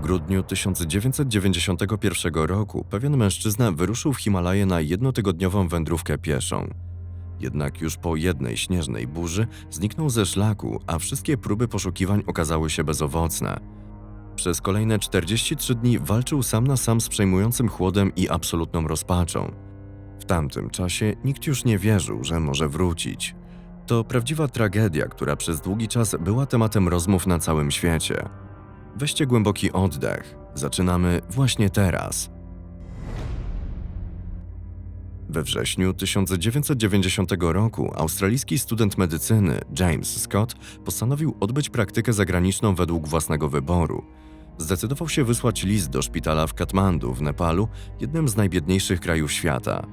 W grudniu 1991 roku pewien mężczyzna wyruszył w Himalaje na jednotygodniową wędrówkę pieszą. Jednak już po jednej śnieżnej burzy zniknął ze szlaku, a wszystkie próby poszukiwań okazały się bezowocne. Przez kolejne 43 dni walczył sam na sam z przejmującym chłodem i absolutną rozpaczą. W tamtym czasie nikt już nie wierzył, że może wrócić. To prawdziwa tragedia, która przez długi czas była tematem rozmów na całym świecie. Weźcie głęboki oddech. Zaczynamy właśnie teraz. We wrześniu 1990 roku australijski student medycyny James Scott postanowił odbyć praktykę zagraniczną według własnego wyboru. Zdecydował się wysłać list do szpitala w Katmandu w Nepalu, jednym z najbiedniejszych krajów świata.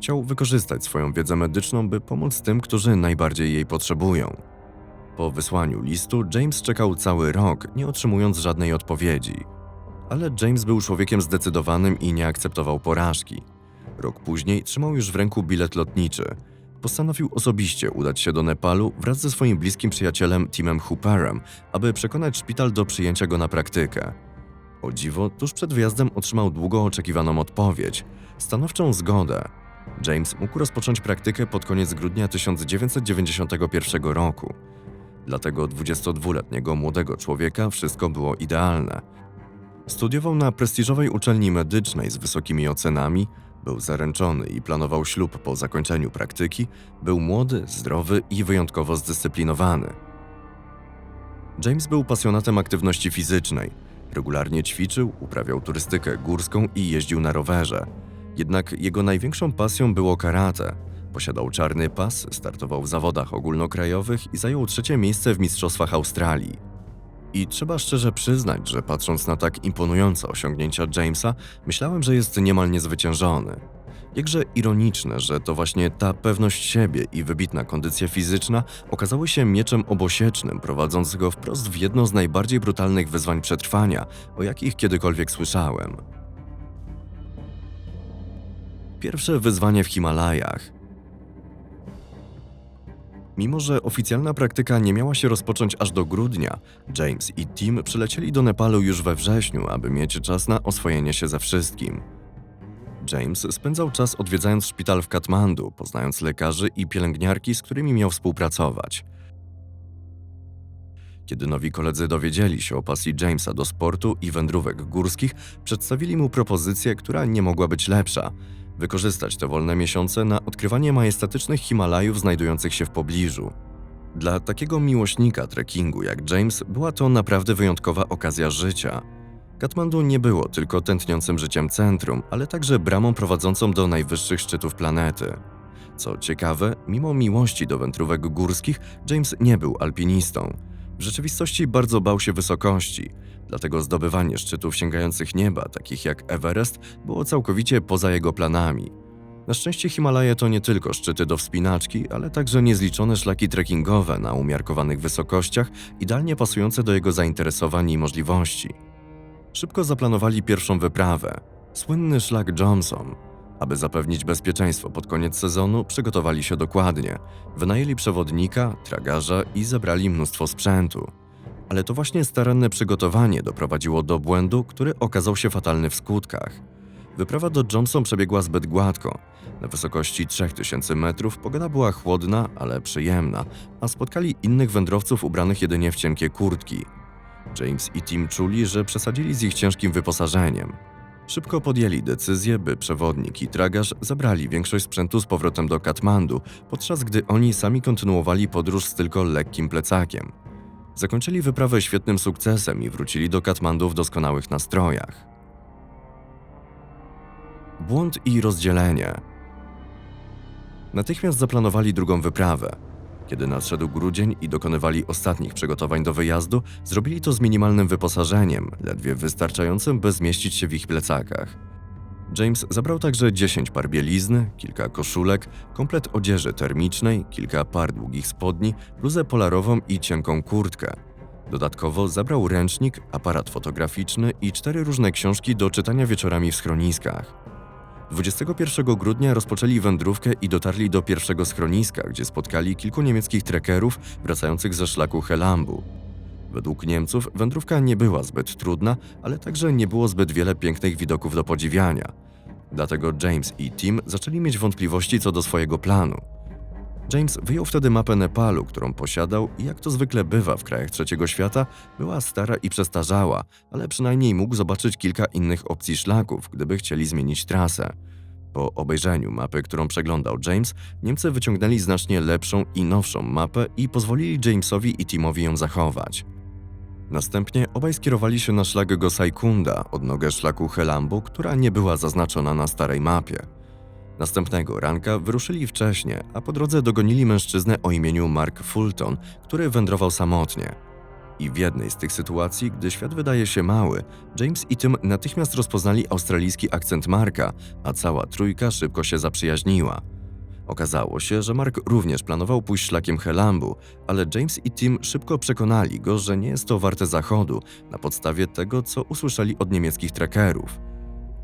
Chciał wykorzystać swoją wiedzę medyczną, by pomóc tym, którzy najbardziej jej potrzebują. Po wysłaniu listu James czekał cały rok, nie otrzymując żadnej odpowiedzi. Ale James był człowiekiem zdecydowanym i nie akceptował porażki. Rok później trzymał już w ręku bilet lotniczy. Postanowił osobiście udać się do Nepalu wraz ze swoim bliskim przyjacielem Timem Hooperem, aby przekonać szpital do przyjęcia go na praktykę. O dziwo, tuż przed wyjazdem otrzymał długo oczekiwaną odpowiedź stanowczą zgodę. James mógł rozpocząć praktykę pod koniec grudnia 1991 roku. Dla tego 22-letniego młodego człowieka wszystko było idealne. Studiował na prestiżowej uczelni medycznej z wysokimi ocenami, był zaręczony i planował ślub po zakończeniu praktyki, był młody, zdrowy i wyjątkowo zdyscyplinowany. James był pasjonatem aktywności fizycznej. Regularnie ćwiczył, uprawiał turystykę górską i jeździł na rowerze. Jednak jego największą pasją było karate. Posiadał czarny pas, startował w zawodach ogólnokrajowych i zajął trzecie miejsce w Mistrzostwach Australii. I trzeba szczerze przyznać, że patrząc na tak imponujące osiągnięcia Jamesa, myślałem, że jest niemal niezwyciężony. Jakże ironiczne, że to właśnie ta pewność siebie i wybitna kondycja fizyczna okazały się mieczem obosiecznym, prowadząc go wprost w jedno z najbardziej brutalnych wyzwań przetrwania, o jakich kiedykolwiek słyszałem. Pierwsze wyzwanie w Himalajach. Mimo, że oficjalna praktyka nie miała się rozpocząć aż do grudnia, James i Tim przylecieli do Nepalu już we wrześniu, aby mieć czas na oswojenie się ze wszystkim. James spędzał czas odwiedzając szpital w Katmandu, poznając lekarzy i pielęgniarki, z którymi miał współpracować. Kiedy nowi koledzy dowiedzieli się o pasji Jamesa do sportu i wędrówek górskich, przedstawili mu propozycję, która nie mogła być lepsza. Wykorzystać te wolne miesiące na odkrywanie majestatycznych Himalajów znajdujących się w pobliżu. Dla takiego miłośnika trekkingu jak James była to naprawdę wyjątkowa okazja życia. Katmandu nie było tylko tętniącym życiem centrum, ale także bramą prowadzącą do najwyższych szczytów planety. Co ciekawe, mimo miłości do wędrówek górskich, James nie był alpinistą. W rzeczywistości bardzo bał się wysokości, dlatego zdobywanie szczytów sięgających nieba, takich jak Everest, było całkowicie poza jego planami. Na szczęście Himalaje to nie tylko szczyty do wspinaczki, ale także niezliczone szlaki trekkingowe na umiarkowanych wysokościach, idealnie pasujące do jego zainteresowań i możliwości. Szybko zaplanowali pierwszą wyprawę słynny szlak Johnson. Aby zapewnić bezpieczeństwo pod koniec sezonu, przygotowali się dokładnie. Wynajęli przewodnika, tragarza i zebrali mnóstwo sprzętu. Ale to właśnie staranne przygotowanie doprowadziło do błędu, który okazał się fatalny w skutkach. Wyprawa do Johnson przebiegła zbyt gładko. Na wysokości 3000 metrów pogoda była chłodna, ale przyjemna, a spotkali innych wędrowców ubranych jedynie w cienkie kurtki. James i Tim czuli, że przesadzili z ich ciężkim wyposażeniem. Szybko podjęli decyzję, by przewodnik i tragarz zabrali większość sprzętu z powrotem do Katmandu, podczas gdy oni sami kontynuowali podróż z tylko lekkim plecakiem. Zakończyli wyprawę świetnym sukcesem i wrócili do Katmandu w doskonałych nastrojach. Błąd i rozdzielenie. Natychmiast zaplanowali drugą wyprawę. Kiedy nadszedł grudzień i dokonywali ostatnich przygotowań do wyjazdu, zrobili to z minimalnym wyposażeniem, ledwie wystarczającym, by zmieścić się w ich plecakach. James zabrał także 10 par bielizny, kilka koszulek, komplet odzieży termicznej, kilka par długich spodni, bluzę polarową i cienką kurtkę. Dodatkowo zabrał ręcznik, aparat fotograficzny i cztery różne książki do czytania wieczorami w schroniskach. 21 grudnia rozpoczęli wędrówkę i dotarli do pierwszego schroniska, gdzie spotkali kilku niemieckich trekerów wracających ze szlaku Helambu. Według Niemców wędrówka nie była zbyt trudna, ale także nie było zbyt wiele pięknych widoków do podziwiania. Dlatego James i Tim zaczęli mieć wątpliwości co do swojego planu. James wyjął wtedy mapę Nepalu, którą posiadał i jak to zwykle bywa w krajach trzeciego świata, była stara i przestarzała, ale przynajmniej mógł zobaczyć kilka innych opcji szlaków, gdyby chcieli zmienić trasę. Po obejrzeniu mapy, którą przeglądał James, Niemcy wyciągnęli znacznie lepszą i nowszą mapę i pozwolili Jamesowi i Timowi ją zachować. Następnie obaj skierowali się na szlak Gosaikunda, odnogę szlaku Helambu, która nie była zaznaczona na starej mapie. Następnego ranka wyruszyli wcześnie, a po drodze dogonili mężczyznę o imieniu Mark Fulton, który wędrował samotnie. I w jednej z tych sytuacji, gdy świat wydaje się mały, James i Tim natychmiast rozpoznali australijski akcent Marka, a cała trójka szybko się zaprzyjaźniła. Okazało się, że Mark również planował pójść szlakiem Helambu, ale James i Tim szybko przekonali go, że nie jest to warte zachodu na podstawie tego, co usłyszeli od niemieckich trackerów.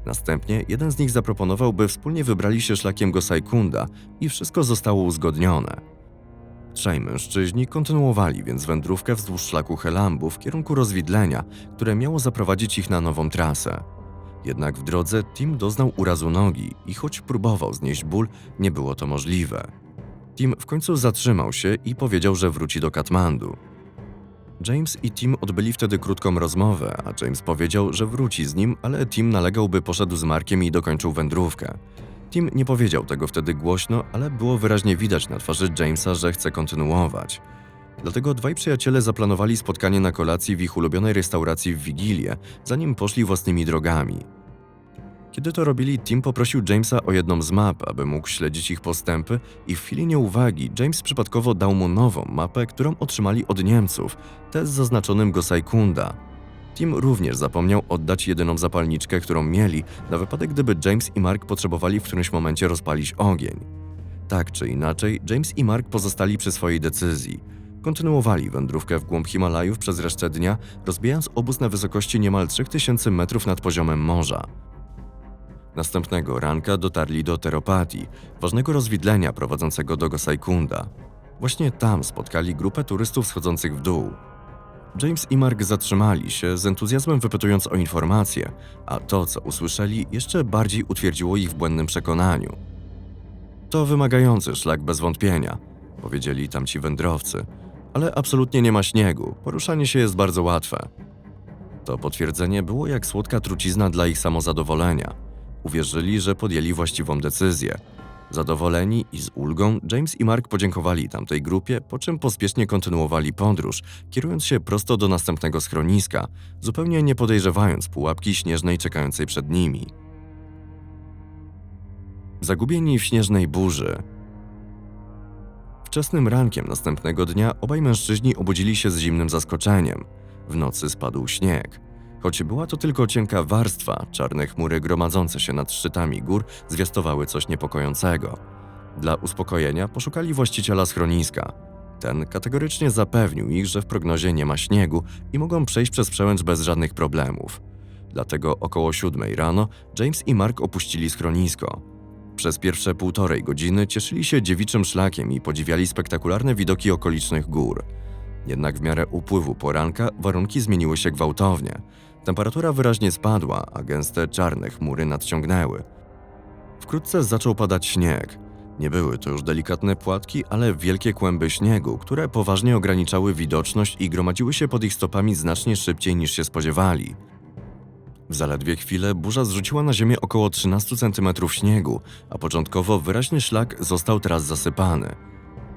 Następnie jeden z nich zaproponował, by wspólnie wybrali się szlakiem Gosaikunda i wszystko zostało uzgodnione. Trzej mężczyźni kontynuowali więc wędrówkę wzdłuż szlaku Helambu w kierunku rozwidlenia, które miało zaprowadzić ich na nową trasę. Jednak w drodze Tim doznał urazu nogi i choć próbował znieść ból, nie było to możliwe. Tim w końcu zatrzymał się i powiedział, że wróci do Katmandu. James i Tim odbyli wtedy krótką rozmowę, a James powiedział, że wróci z nim, ale Tim nalegał, by poszedł z Markiem i dokończył wędrówkę. Tim nie powiedział tego wtedy głośno, ale było wyraźnie widać na twarzy Jamesa, że chce kontynuować. Dlatego dwaj przyjaciele zaplanowali spotkanie na kolacji w ich ulubionej restauracji w Wigilię, zanim poszli własnymi drogami. Kiedy to robili, Tim poprosił Jamesa o jedną z map, aby mógł śledzić ich postępy i w chwili nieuwagi James przypadkowo dał mu nową mapę, którą otrzymali od Niemców, tę z zaznaczonym Gosaikunda. Tim również zapomniał oddać jedyną zapalniczkę, którą mieli, na wypadek gdyby James i Mark potrzebowali w którymś momencie rozpalić ogień. Tak czy inaczej, James i Mark pozostali przy swojej decyzji. Kontynuowali wędrówkę w głąb Himalajów przez resztę dnia, rozbijając obóz na wysokości niemal 3000 metrów nad poziomem morza. Następnego ranka dotarli do Teropati, ważnego rozwidlenia prowadzącego do Gosaikunda. Właśnie tam spotkali grupę turystów schodzących w dół. James i Mark zatrzymali się, z entuzjazmem wypytując o informacje, a to, co usłyszeli, jeszcze bardziej utwierdziło ich w błędnym przekonaniu. To wymagający szlak bez wątpienia, powiedzieli tamci wędrowcy, ale absolutnie nie ma śniegu, poruszanie się jest bardzo łatwe. To potwierdzenie było jak słodka trucizna dla ich samozadowolenia. Uwierzyli, że podjęli właściwą decyzję. Zadowoleni i z ulgą, James i Mark podziękowali tamtej grupie, po czym pospiesznie kontynuowali podróż, kierując się prosto do następnego schroniska, zupełnie nie podejrzewając pułapki śnieżnej czekającej przed nimi. Zagubieni w śnieżnej burzy. Wczesnym rankiem następnego dnia obaj mężczyźni obudzili się z zimnym zaskoczeniem. W nocy spadł śnieg. Choć była to tylko cienka warstwa, czarne chmury gromadzące się nad szczytami gór zwiastowały coś niepokojącego. Dla uspokojenia poszukali właściciela schroniska. Ten kategorycznie zapewnił ich, że w prognozie nie ma śniegu i mogą przejść przez przełęcz bez żadnych problemów. Dlatego około siódmej rano James i Mark opuścili schronisko. Przez pierwsze półtorej godziny cieszyli się dziewiczym szlakiem i podziwiali spektakularne widoki okolicznych gór. Jednak w miarę upływu poranka warunki zmieniły się gwałtownie. Temperatura wyraźnie spadła, a gęste czarne chmury nadciągnęły. Wkrótce zaczął padać śnieg. Nie były to już delikatne płatki, ale wielkie kłęby śniegu, które poważnie ograniczały widoczność i gromadziły się pod ich stopami znacznie szybciej niż się spodziewali. W zaledwie chwilę burza zrzuciła na ziemię około 13 cm śniegu, a początkowo wyraźny szlak został teraz zasypany.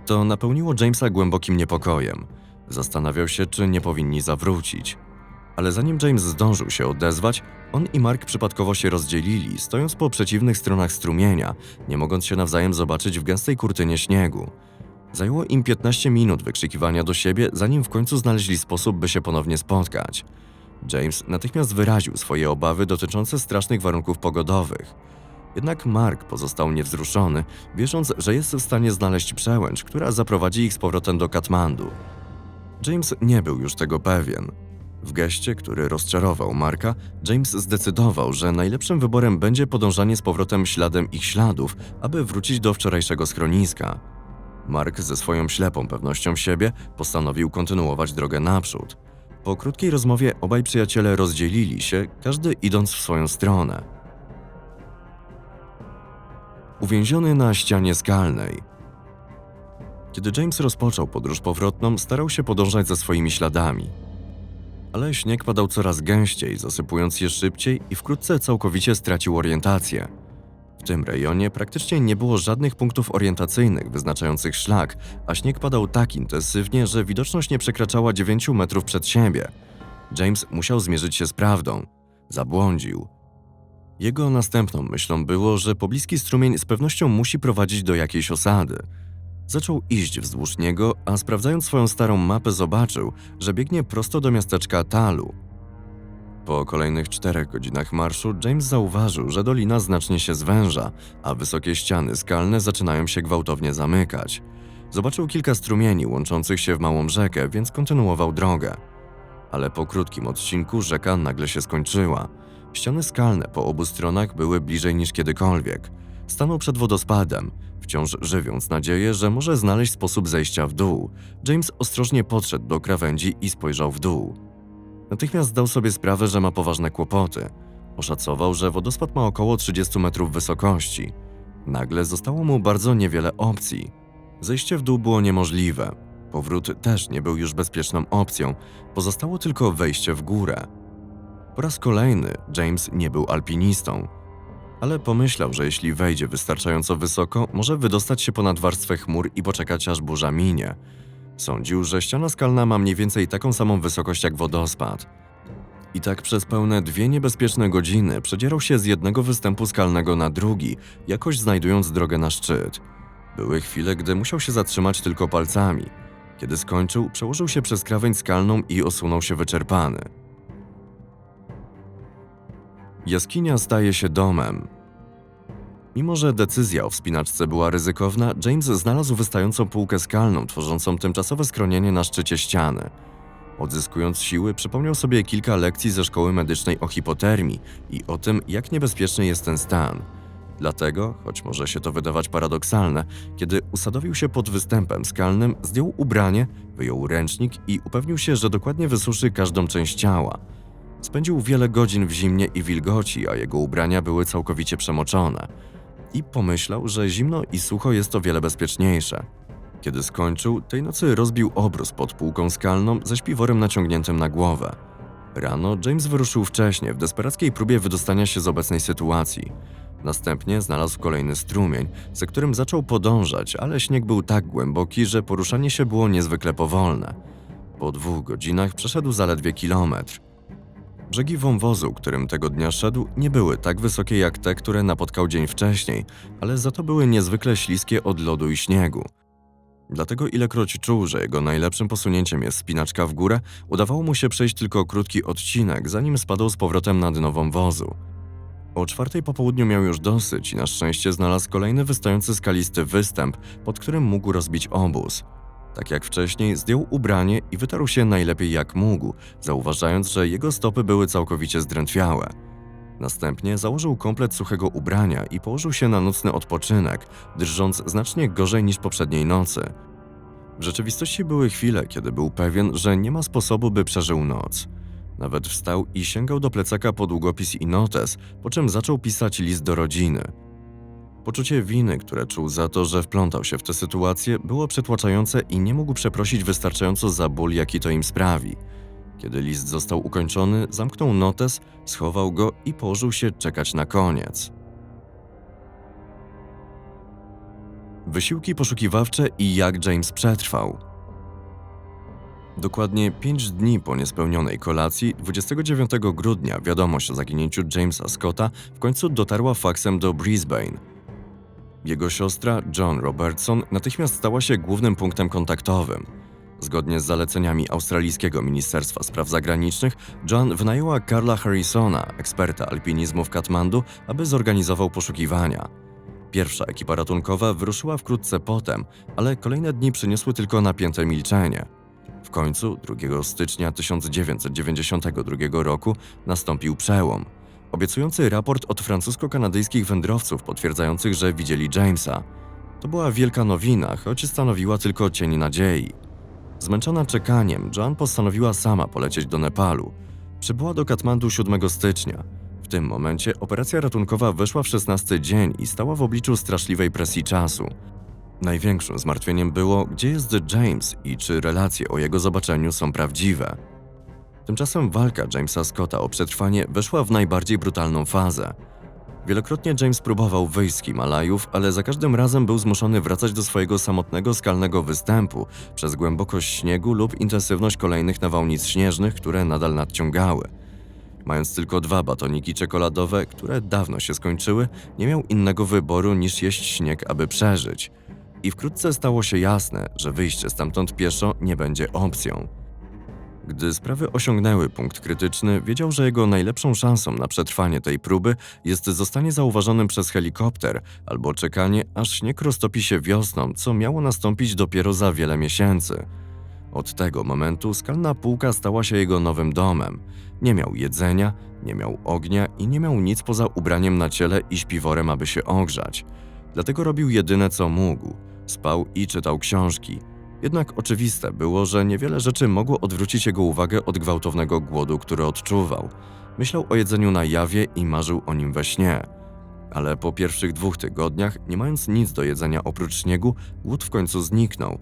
To napełniło Jamesa głębokim niepokojem. Zastanawiał się, czy nie powinni zawrócić. Ale zanim James zdążył się odezwać, on i Mark przypadkowo się rozdzielili, stojąc po przeciwnych stronach strumienia, nie mogąc się nawzajem zobaczyć w gęstej kurtynie śniegu. Zajęło im 15 minut wykrzykiwania do siebie, zanim w końcu znaleźli sposób, by się ponownie spotkać. James natychmiast wyraził swoje obawy dotyczące strasznych warunków pogodowych. Jednak Mark pozostał niewzruszony, wierząc, że jest w stanie znaleźć przełęcz, która zaprowadzi ich z powrotem do Katmandu. James nie był już tego pewien. W geście, który rozczarował Marka, James zdecydował, że najlepszym wyborem będzie podążanie z powrotem śladem ich śladów, aby wrócić do wczorajszego schroniska. Mark ze swoją ślepą pewnością siebie postanowił kontynuować drogę naprzód. Po krótkiej rozmowie obaj przyjaciele rozdzielili się, każdy idąc w swoją stronę. Uwięziony na ścianie skalnej. Kiedy James rozpoczął podróż powrotną, starał się podążać za swoimi śladami. Ale śnieg padał coraz gęściej, zasypując je szybciej i wkrótce całkowicie stracił orientację. W tym rejonie praktycznie nie było żadnych punktów orientacyjnych wyznaczających szlak, a śnieg padał tak intensywnie, że widoczność nie przekraczała 9 metrów przed siebie. James musiał zmierzyć się z prawdą. Zabłądził. Jego następną myślą było, że pobliski strumień z pewnością musi prowadzić do jakiejś osady. Zaczął iść wzdłuż niego, a sprawdzając swoją starą mapę zobaczył, że biegnie prosto do miasteczka Talu. Po kolejnych czterech godzinach marszu James zauważył, że dolina znacznie się zwęża, a wysokie ściany skalne zaczynają się gwałtownie zamykać. Zobaczył kilka strumieni łączących się w małą rzekę, więc kontynuował drogę. Ale po krótkim odcinku rzeka nagle się skończyła. Ściany skalne po obu stronach były bliżej niż kiedykolwiek. Stanął przed wodospadem, wciąż żywiąc nadzieję, że może znaleźć sposób zejścia w dół. James ostrożnie podszedł do krawędzi i spojrzał w dół. Natychmiast zdał sobie sprawę, że ma poważne kłopoty. Oszacował, że wodospad ma około 30 metrów wysokości. Nagle zostało mu bardzo niewiele opcji. Zejście w dół było niemożliwe. Powrót też nie był już bezpieczną opcją. Pozostało tylko wejście w górę. Po raz kolejny James nie był alpinistą, ale pomyślał, że jeśli wejdzie wystarczająco wysoko, może wydostać się ponad warstwę chmur i poczekać aż burza minie. Sądził, że ściana skalna ma mniej więcej taką samą wysokość jak wodospad. I tak przez pełne dwie niebezpieczne godziny przedzierał się z jednego występu skalnego na drugi, jakoś znajdując drogę na szczyt. Były chwile, gdy musiał się zatrzymać tylko palcami. Kiedy skończył, przełożył się przez krawędź skalną i osunął się wyczerpany. Jaskinia staje się domem. Mimo, że decyzja o wspinaczce była ryzykowna, James znalazł wystającą półkę skalną, tworzącą tymczasowe schronienie na szczycie ściany. Odzyskując siły, przypomniał sobie kilka lekcji ze szkoły medycznej o hipotermii i o tym, jak niebezpieczny jest ten stan. Dlatego, choć może się to wydawać paradoksalne, kiedy usadowił się pod występem skalnym, zdjął ubranie, wyjął ręcznik i upewnił się, że dokładnie wysuszy każdą część ciała. Spędził wiele godzin w zimnie i wilgoci, a jego ubrania były całkowicie przemoczone. I pomyślał, że zimno i sucho jest o wiele bezpieczniejsze. Kiedy skończył, tej nocy rozbił obrus pod półką skalną ze śpiworem naciągniętym na głowę. Rano James wyruszył wcześnie w desperackiej próbie wydostania się z obecnej sytuacji. Następnie znalazł kolejny strumień, za którym zaczął podążać, ale śnieg był tak głęboki, że poruszanie się było niezwykle powolne. Po dwóch godzinach przeszedł zaledwie kilometr. Brzegi wąwozu, którym tego dnia szedł, nie były tak wysokie jak te, które napotkał dzień wcześniej, ale za to były niezwykle śliskie od lodu i śniegu. Dlatego ilekroć czuł, że jego najlepszym posunięciem jest spinaczka w górę, udawało mu się przejść tylko krótki odcinek, zanim spadł z powrotem na dno wąwozu. O czwartej po południu miał już dosyć i na szczęście znalazł kolejny wystający skalisty występ, pod którym mógł rozbić obóz. Tak jak wcześniej, zdjął ubranie i wytarł się najlepiej jak mógł, zauważając, że jego stopy były całkowicie zdrętwiałe. Następnie założył komplet suchego ubrania i położył się na nocny odpoczynek, drżąc znacznie gorzej niż poprzedniej nocy. W rzeczywistości były chwile, kiedy był pewien, że nie ma sposobu, by przeżył noc. Nawet wstał i sięgał do plecaka po długopis i notes, po czym zaczął pisać list do rodziny. Poczucie winy, które czuł za to, że wplątał się w tę sytuację, było przytłaczające i nie mógł przeprosić wystarczająco za ból, jaki to im sprawi. Kiedy list został ukończony, zamknął notes, schował go i położył się czekać na koniec. Wysiłki poszukiwawcze i jak James przetrwał. Dokładnie 5 dni po niespełnionej kolacji, 29 grudnia wiadomość o zaginięciu Jamesa Scotta w końcu dotarła faksem do Brisbane. Jego siostra, John Robertson, natychmiast stała się głównym punktem kontaktowym. Zgodnie z zaleceniami australijskiego Ministerstwa Spraw Zagranicznych, John wynajęła Carla Harrisona, eksperta alpinizmu w Katmandu, aby zorganizował poszukiwania. Pierwsza ekipa ratunkowa wyruszyła wkrótce potem, ale kolejne dni przyniosły tylko napięte milczenie. W końcu, 2 stycznia 1992 roku, nastąpił przełom. Obiecujący raport od francusko-kanadyjskich wędrowców potwierdzających, że widzieli Jamesa. To była wielka nowina, choć stanowiła tylko cień nadziei. Zmęczona czekaniem, Joan postanowiła sama polecieć do Nepalu. Przybyła do Katmandu 7 stycznia. W tym momencie operacja ratunkowa weszła w 16 dzień i stała w obliczu straszliwej presji czasu. Największym zmartwieniem było, gdzie jest James i czy relacje o jego zobaczeniu są prawdziwe. Tymczasem walka Jamesa Scotta o przetrwanie weszła w najbardziej brutalną fazę. Wielokrotnie James próbował wyjść z Himalajów, ale za każdym razem był zmuszony wracać do swojego samotnego skalnego występu przez głębokość śniegu lub intensywność kolejnych nawałnic śnieżnych, które nadal nadciągały. Mając tylko dwa batoniki czekoladowe, które dawno się skończyły, nie miał innego wyboru niż jeść śnieg, aby przeżyć. I wkrótce stało się jasne, że wyjście stamtąd pieszo nie będzie opcją. Gdy sprawy osiągnęły punkt krytyczny, wiedział, że jego najlepszą szansą na przetrwanie tej próby jest zostanie zauważonym przez helikopter albo czekanie, aż śnieg roztopi się wiosną, co miało nastąpić dopiero za wiele miesięcy. Od tego momentu skalna półka stała się jego nowym domem. Nie miał jedzenia, nie miał ognia i nie miał nic poza ubraniem na ciele i śpiworem, aby się ogrzać. Dlatego robił jedyne co mógł. Spał i czytał książki. Jednak oczywiste było, że niewiele rzeczy mogło odwrócić jego uwagę od gwałtownego głodu, który odczuwał. Myślał o jedzeniu na jawie i marzył o nim we śnie. Ale po pierwszych dwóch tygodniach, nie mając nic do jedzenia oprócz śniegu, głód w końcu zniknął.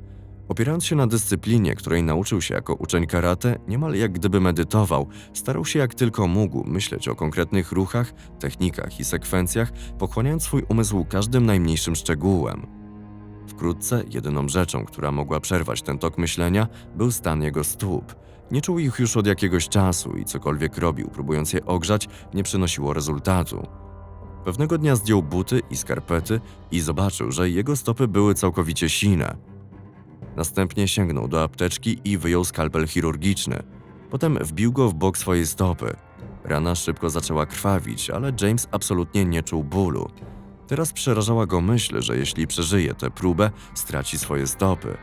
Opierając się na dyscyplinie, której nauczył się jako uczeń karate, niemal jak gdyby medytował, starał się jak tylko mógł myśleć o konkretnych ruchach, technikach i sekwencjach, pochłaniając swój umysł każdym najmniejszym szczegółem. Wkrótce jedyną rzeczą, która mogła przerwać ten tok myślenia, był stan jego stóp. Nie czuł ich już od jakiegoś czasu i cokolwiek robił, próbując je ogrzać, nie przynosiło rezultatu. Pewnego dnia zdjął buty i skarpety i zobaczył, że jego stopy były całkowicie sine. Następnie sięgnął do apteczki i wyjął skalpel chirurgiczny. Potem wbił go w bok swojej stopy. Rana szybko zaczęła krwawić, ale James absolutnie nie czuł bólu. Teraz przerażała go myśl, że jeśli przeżyje tę próbę, straci swoje stopy.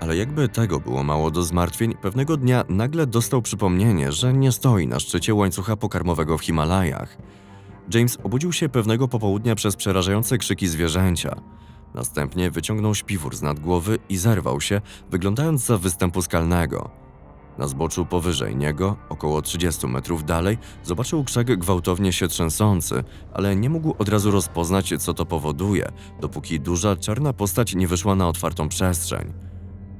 Ale jakby tego było mało do zmartwień, pewnego dnia nagle dostał przypomnienie, że nie stoi na szczycie łańcucha pokarmowego w Himalajach. James obudził się pewnego popołudnia przez przerażające krzyki zwierzęcia. Następnie wyciągnął śpiwór z nad głowy i zerwał się, wyglądając za występu skalnego. Na zboczu powyżej niego, około 30 metrów dalej, zobaczył krzak gwałtownie się trzęsący, ale nie mógł od razu rozpoznać, co to powoduje, dopóki duża czarna postać nie wyszła na otwartą przestrzeń.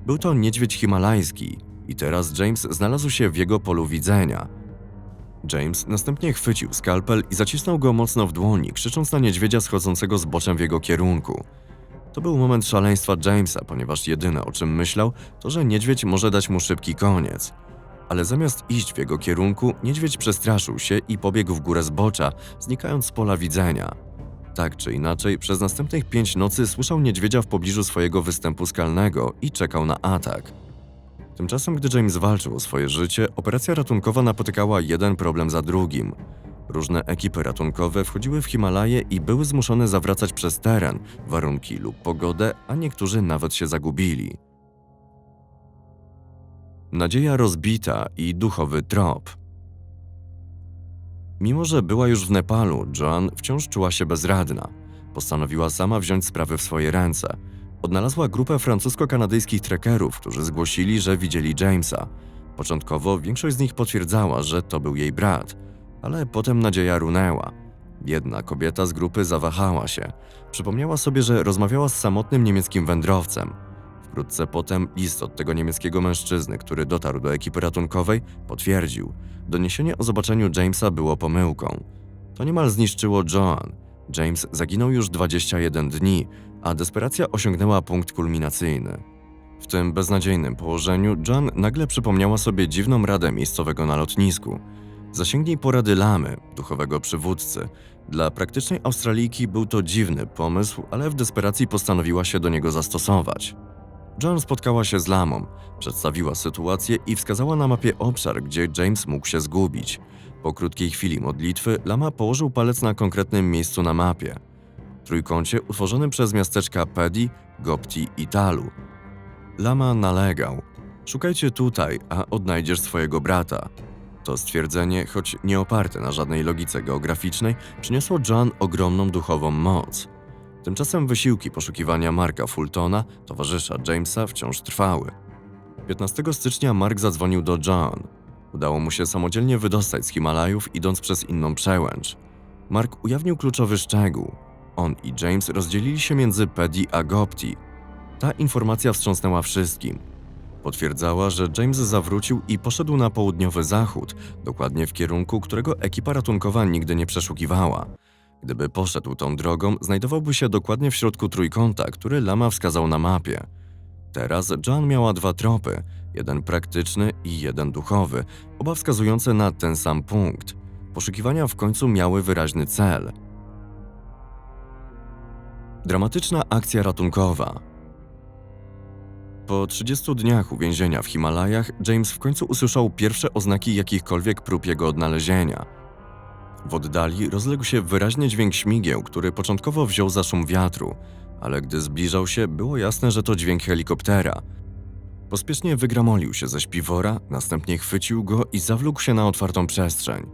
Był to niedźwiedź himalajski i teraz James znalazł się w jego polu widzenia. James następnie chwycił skalpel i zacisnął go mocno w dłoni, krzycząc na niedźwiedzia schodzącego zboczem w jego kierunku. To był moment szaleństwa Jamesa, ponieważ jedyne o czym myślał, to że niedźwiedź może dać mu szybki koniec. Ale zamiast iść w jego kierunku, niedźwiedź przestraszył się i pobiegł w górę zbocza, znikając z pola widzenia. Tak czy inaczej, przez następnych pięć nocy słyszał niedźwiedzia w pobliżu swojego występu skalnego i czekał na atak. Tymczasem, gdy James walczył o swoje życie, operacja ratunkowa napotykała jeden problem za drugim. Różne ekipy ratunkowe wchodziły w Himalaje i były zmuszone zawracać przez teren, warunki lub pogodę, a niektórzy nawet się zagubili. Nadzieja rozbita i duchowy trop. Mimo, że była już w Nepalu, Joan wciąż czuła się bezradna. Postanowiła sama wziąć sprawy w swoje ręce. Odnalazła grupę francusko-kanadyjskich trekerów, którzy zgłosili, że widzieli Jamesa. Początkowo większość z nich potwierdzała, że to był jej brat, ale potem nadzieja runęła. Jedna kobieta z grupy zawahała się. Przypomniała sobie, że rozmawiała z samotnym niemieckim wędrowcem. Wkrótce potem list od tego niemieckiego mężczyzny, który dotarł do ekipy ratunkowej, potwierdził. Doniesienie o zobaczeniu Jamesa było pomyłką. To niemal zniszczyło Joan. James zaginął już 21 dni, a desperacja osiągnęła punkt kulminacyjny. W tym beznadziejnym położeniu Joan nagle przypomniała sobie dziwną radę miejscowego na lotnisku. Zasięgnij porady lamy, duchowego przywódcy. Dla praktycznej Australijki był to dziwny pomysł, ale w desperacji postanowiła się do niego zastosować. John spotkała się z lamą, przedstawiła sytuację i wskazała na mapie obszar, gdzie James mógł się zgubić. Po krótkiej chwili modlitwy, lama położył palec na konkretnym miejscu na mapie. Trójkącie utworzonym przez miasteczka Pedi, Gopti i Talu. Lama nalegał. Szukajcie tutaj, a odnajdziesz swojego brata. To stwierdzenie, choć nie oparte na żadnej logice geograficznej, przyniosło Joan ogromną duchową moc. Tymczasem wysiłki poszukiwania Marka Fultona, towarzysza Jamesa, wciąż trwały. 15 stycznia Mark zadzwonił do John. Udało mu się samodzielnie wydostać z Himalajów, idąc przez inną przełęcz. Mark ujawnił kluczowy szczegół. On i James rozdzielili się między Paddy a Gopti. Ta informacja wstrząsnęła wszystkim. Potwierdzała, że James zawrócił i poszedł na południowy zachód, dokładnie w kierunku, którego ekipa ratunkowa nigdy nie przeszukiwała. Gdyby poszedł tą drogą, znajdowałby się dokładnie w środku trójkąta, który Lama wskazał na mapie. Teraz John miała dwa tropy, jeden praktyczny i jeden duchowy, oba wskazujące na ten sam punkt. Poszukiwania w końcu miały wyraźny cel. Dramatyczna akcja ratunkowa. Po 30 dniach uwięzienia w Himalajach, James w końcu usłyszał pierwsze oznaki jakichkolwiek prób jego odnalezienia. W oddali rozległ się wyraźnie dźwięk śmigieł, który początkowo wziął za szum wiatru, ale gdy zbliżał się, było jasne, że to dźwięk helikoptera. Pospiesznie wygramolił się ze śpiwora, następnie chwycił go i zawlókł się na otwartą przestrzeń.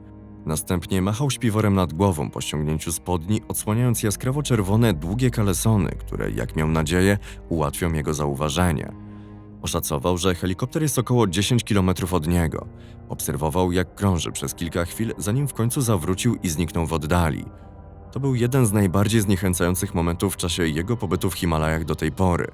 Następnie machał śpiworem nad głową po ściągnięciu spodni, odsłaniając jaskrawo-czerwone, długie kalesony, które, jak miał nadzieję, ułatwią jego zauważenie. Oszacował, że helikopter jest około 10 km od niego. Obserwował, jak krąży przez kilka chwil, zanim w końcu zawrócił i zniknął w oddali. To był jeden z najbardziej zniechęcających momentów w czasie jego pobytu w Himalajach do tej pory.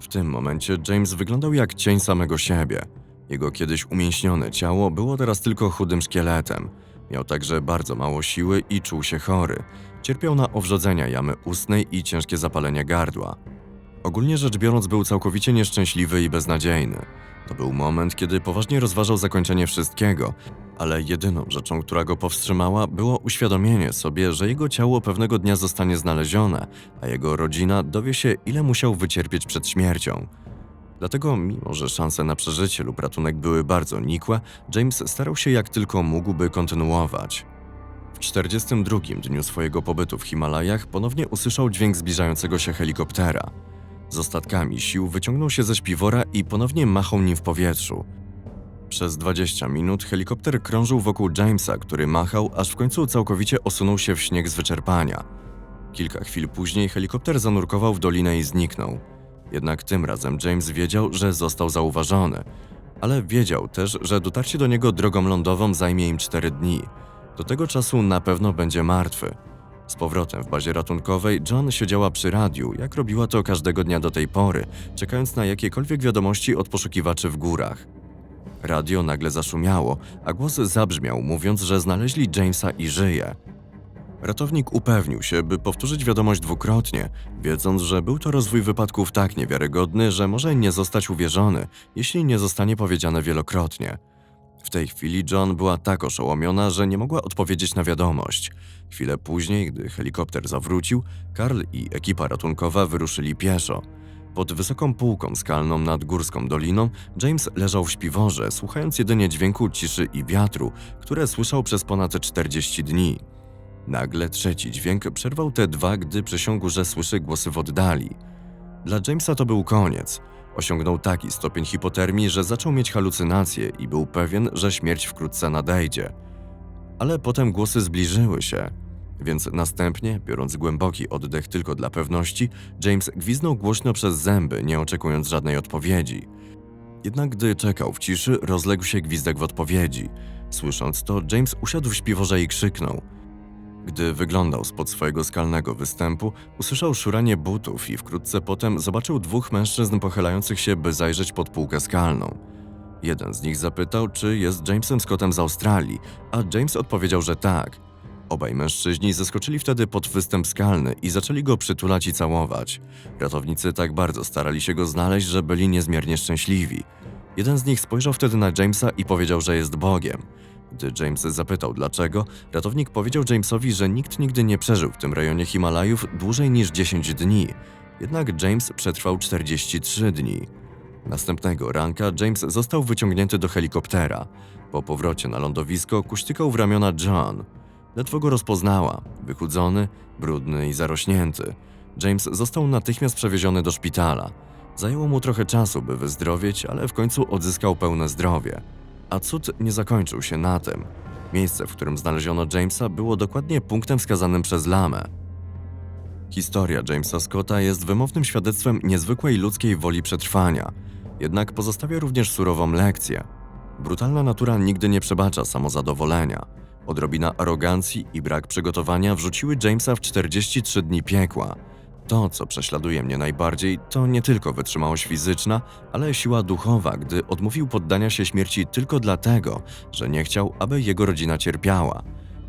W tym momencie James wyglądał jak cień samego siebie. Jego kiedyś umięśnione ciało było teraz tylko chudym szkieletem. Miał także bardzo mało siły i czuł się chory. Cierpiał na owrzodzenia jamy ustnej i ciężkie zapalenie gardła. Ogólnie rzecz biorąc, był całkowicie nieszczęśliwy i beznadziejny. To był moment, kiedy poważnie rozważał zakończenie wszystkiego, ale jedyną rzeczą, która go powstrzymała, było uświadomienie sobie, że jego ciało pewnego dnia zostanie znalezione, a jego rodzina dowie się, ile musiał wycierpieć przed śmiercią. Dlatego, mimo że szanse na przeżycie lub ratunek były bardzo nikłe, James starał się jak tylko mógł, by kontynuować. W 42 dniu swojego pobytu w Himalajach ponownie usłyszał dźwięk zbliżającego się helikoptera. Z ostatkami sił wyciągnął się ze śpiwora i ponownie machał nim w powietrzu. Przez 20 minut helikopter krążył wokół Jamesa, który machał, aż w końcu całkowicie osunął się w śnieg z wyczerpania. Kilka chwil później helikopter zanurkował w dolinę i zniknął. Jednak tym razem James wiedział, że został zauważony, ale wiedział też, że dotarcie do niego drogą lądową zajmie im 4 dni. Do tego czasu na pewno będzie martwy. Z powrotem w bazie ratunkowej John siedziała przy radiu, jak robiła to każdego dnia do tej pory, czekając na jakiekolwiek wiadomości od poszukiwaczy w górach. Radio nagle zaszumiało, a głos zabrzmiał, mówiąc, że znaleźli Jamesa i żyje. Ratownik upewnił się, by powtórzyć wiadomość dwukrotnie, wiedząc, że był to rozwój wypadków tak niewiarygodny, że może nie zostać uwierzony, jeśli nie zostanie powiedziane wielokrotnie. W tej chwili John była tak oszołomiona, że nie mogła odpowiedzieć na wiadomość. Chwilę później, gdy helikopter zawrócił, Karl i ekipa ratunkowa wyruszyli pieszo. Pod wysoką półką skalną nad górską doliną James leżał w śpiworze, słuchając jedynie dźwięku ciszy i wiatru, które słyszał przez ponad 40 dni. Nagle trzeci dźwięk przerwał te dwa, gdy przysiągł, że słyszy głosy w oddali. Dla Jamesa to był koniec. Osiągnął taki stopień hipotermii, że zaczął mieć halucynacje i był pewien, że śmierć wkrótce nadejdzie. Ale potem głosy zbliżyły się, więc następnie, biorąc głęboki oddech tylko dla pewności, James gwiznął głośno przez zęby, nie oczekując żadnej odpowiedzi. Jednak gdy czekał w ciszy, rozległ się gwizdek w odpowiedzi. Słysząc to, James usiadł w śpiworze i krzyknął – gdy wyglądał spod swojego skalnego występu, usłyszał szuranie butów i wkrótce potem zobaczył dwóch mężczyzn pochylających się, by zajrzeć pod półkę skalną. Jeden z nich zapytał, czy jest Jamesem Scottem z Australii, a James odpowiedział, że tak. Obaj mężczyźni zeskoczyli wtedy pod występ skalny i zaczęli go przytulać i całować. Ratownicy tak bardzo starali się go znaleźć, że byli niezmiernie szczęśliwi. Jeden z nich spojrzał wtedy na Jamesa i powiedział, że jest Bogiem. Gdy James zapytał dlaczego, ratownik powiedział Jamesowi, że nikt nigdy nie przeżył w tym rejonie Himalajów dłużej niż 10 dni. Jednak James przetrwał 43 dni. Następnego ranka James został wyciągnięty do helikoptera. Po powrocie na lądowisko kuśtykał w ramiona John. Ledwo go rozpoznała, wychudzony, brudny i zarośnięty. James został natychmiast przewieziony do szpitala. Zajęło mu trochę czasu, by wyzdrowieć, ale w końcu odzyskał pełne zdrowie. A cud nie zakończył się na tym. Miejsce, w którym znaleziono Jamesa, było dokładnie punktem wskazanym przez Lamę. Historia Jamesa Scotta jest wymownym świadectwem niezwykłej ludzkiej woli przetrwania. jednak pozostawia również surową lekcję. Brutalna natura nigdy nie przebacza samozadowolenia. Odrobina arogancji i brak przygotowania wrzuciły Jamesa w 43 dni piekła. To, co prześladuje mnie najbardziej, to nie tylko wytrzymałość fizyczna, ale siła duchowa, gdy odmówił poddania się śmierci tylko dlatego, że nie chciał, aby jego rodzina cierpiała.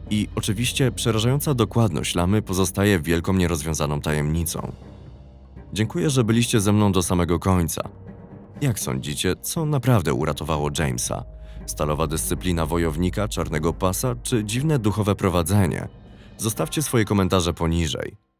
I oczywiście przerażająca dokładność lamy pozostaje wielką nierozwiązaną tajemnicą. Dziękuję, że byliście ze mną do samego końca. Jak sądzicie, co naprawdę uratowało Jamesa? Stalowa dyscyplina wojownika, czarnego pasa czy dziwne duchowe prowadzenie? Zostawcie swoje komentarze poniżej.